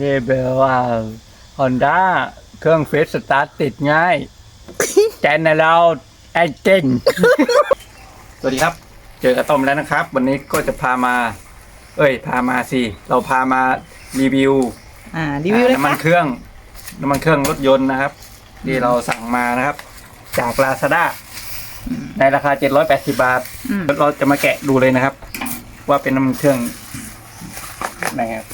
เรเบลว่าฮอนด้าเครื่องเฟสสตาร์ทติดง่ายแจนเราไอเก่งสวัสดีครับ เจอกับต้อมแล้วนะครับ วันนี้ก็จะพามา เอ้ย พามาสิ เราพามารีวิวอ่ารีวิวเลยน้ำมันค่ะเครื่องน้ำมันเครื่องรถยนต์นะครับ ที่เราสั่งมานะครับ จากลาซาด้าในราคา 780 บาทอืมเราจะมาแกะดูเลยนะครับ ว่าเป็นน้ำมันเครื่องไหนครับ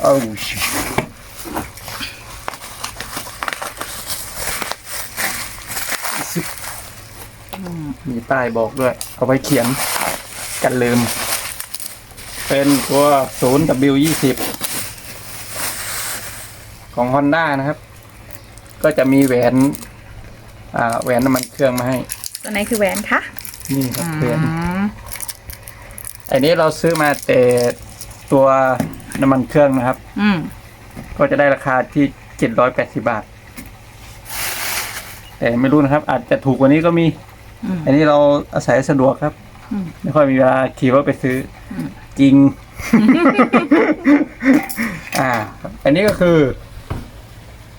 โอ้ชิซึบมีป้ายบอกด้วย เอาไว้เขียนกันลืม เป็นตัว 0W20 ของ Honda นะครับ ก็จะมีแหวนอ่าแหวนน้ำมันเครื่องมาให้ ตัวไหนคือแหวนคะนี่ครับแหวนอืมอันนี้เราซื้อมาแต่ตัว น้ำมันเครื่องนะครับ อืม ก็จะได้ราคาที่เจ็ดร้อยแปดสิบาท แต่ไม่รู้นะครับ อาจจะถูกกว่านี้ก็มี อืม อันนี้เราอาศัยสะดวกครับ อืม ไม่ค่อยมีเวลาขี่รถไปซื้ออมจริง อ่าอันนี้ก็คือ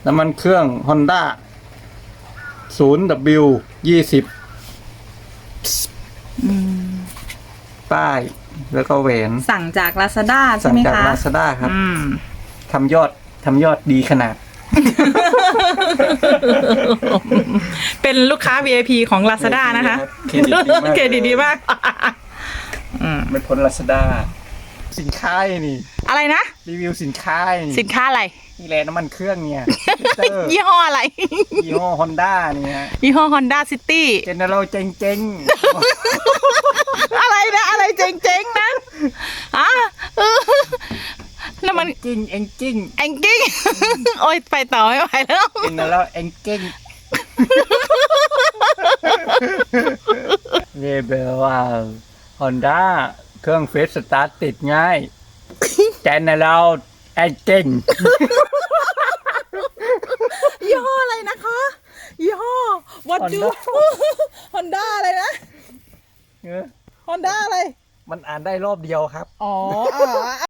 น้ำมันเครื่อง Honda 0W ยี่สิบอืม ป้าย แล้วก็แหวนสั่งจาก Lazada ใช่สั่งไหมจากคะลาซาด้าครับอืม ทำยอดทำยอดดีขนาด เป็นลูกค้า VIP ของ Lazada นะคะเครดิตดีมาก เครดิตดีมาก อืม ไม่พ้นลาซาด้าสินค้านี่ อะไรนะ รีวิวสินค้านี่สินค้าอะไร นี่แหละน้ำมันเครื่องเนี่ยเตอร์ยี่ห้ออะไร ยี่ห้อฮอนด้าเนี่ยยี่ห้อ Honda City เจนเราเจ๊งอะไรนะอะไรเจ๋งๆนะอะเออ แล้วๆมันจริงเองจริงแองกิ้ง โอ๊ยไปต่อไม่ไหวแล้วเจนเราเองจริงเรเบลว่าฮอนด้าเครื่องเฟสสตาร์ทติดง่ายแจนเราไอเก่งยี่ห้ออะไรนะคะยี่ห้อ What do Honda Honda อะไรนะเออ Honda อะไร มันอ่านได้รอบเดียวครับ อ๋อ